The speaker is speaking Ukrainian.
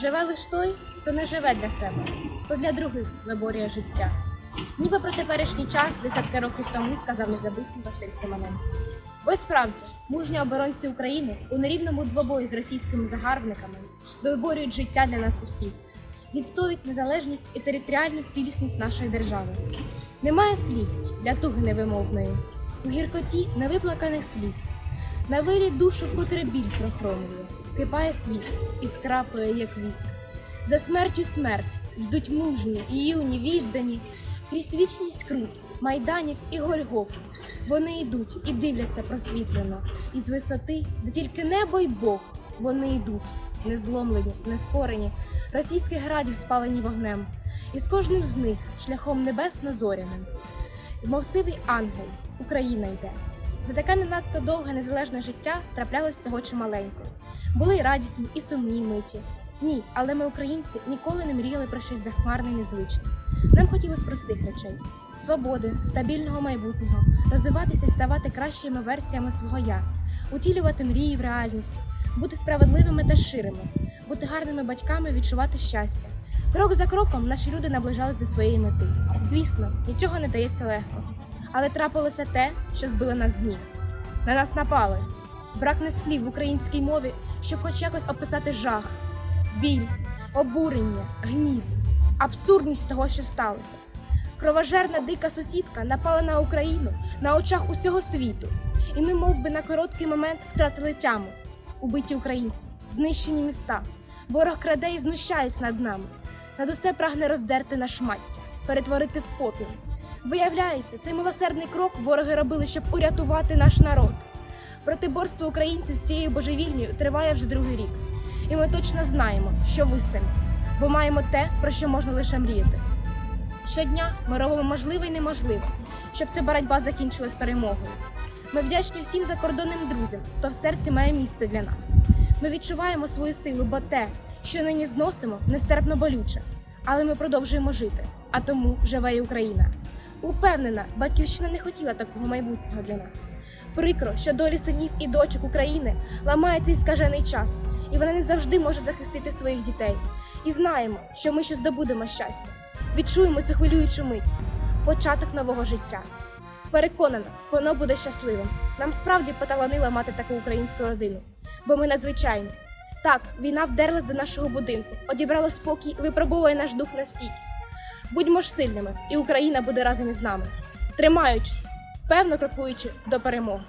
Живе лиш той, хто не живе для себе, хто для других виборює життя. Ніби про теперішній час десятки років тому сказав незабутній Василь Симоненко. Й справді, мужні оборонці України у нерівному двобої з російськими загарбниками виборюють життя для нас усіх, відстоюють незалежність і територіальну цілісність нашої держави. Немає слів для туги невимовної, у гіркоті невиплаканих сліз. На вирі душу вкотре біль прохромлює, скипає світ і скрапує, як віск. За смертю смерть йдуть мужні і юні віддані, крізь вічність крут, майданів і гольгоф. Вони йдуть і дивляться просвітлено, і з висоти, де тільки небо й Бог, вони йдуть, не зломлені, не російських градів спалені вогнем, і з кожним з них шляхом небесно-зоряним. Мов сивий ангел, Україна йде. За таке не надто довге незалежне життя траплялось всього чималенько. Були й радісні, і сумні миті. Ні, але ми, українці, ніколи не мріяли про щось захмарне і незвичне. Нам хотілося простих речей: свободи, стабільного майбутнього, розвиватися і ставати кращими версіями свого я, утілювати мрії в реальність, бути справедливими та ширими, бути гарними батьками, відчувати щастя. Крок за кроком наші люди наближались до своєї мети. Звісно, нічого не дається легко. Але трапилося те, що збило нас з ніг. На нас напали. Бракне слів в українській мові, щоб хоч якось описати жах, біль, обурення, гнів, абсурдність того, що сталося. Кровожерна дика сусідка напала на Україну на очах усього світу, і ми, мов би, на короткий момент втратили тяму. Убиті українці, знищені міста. Ворог краде і знущається над нами. Над усе прагне роздерти на шмаття, перетворити в попіл. Виявляється, цей милосердний крок вороги робили, щоб урятувати наш народ. Протиборство українців з цією божевільнею триває вже другий рік, і ми точно знаємо, що вистоїмо, бо маємо те, про що можна лише мріяти. Щодня ми робимо можливе і неможливе, щоб ця боротьба закінчилась перемогою. Ми вдячні всім закордонним друзям, хто в серці має місце для нас. Ми відчуваємо свою силу, бо те, що нині зносимо, нестерпно болюче, але ми продовжуємо жити, а тому живе і Україна. Упевнена, батьківщина не хотіла такого майбутнього для нас. Прикро, що долі синів і дочок України ламає цей скажений час, і вона не завжди може захистити своїх дітей. І знаємо, що ми ще здобудемо щастя. Відчуємо цю хвилюючу мить, початок нового життя. Переконана, воно буде щасливим. Нам справді поталанило мати таку українську родину, бо ми надзвичайні. Так, війна вдерлась до нашого будинку, одібрала спокій, випробовує наш дух на стійкість. Будьмо ж сильними, і Україна буде разом із нами, тримаючись, певно крокуючи до перемоги.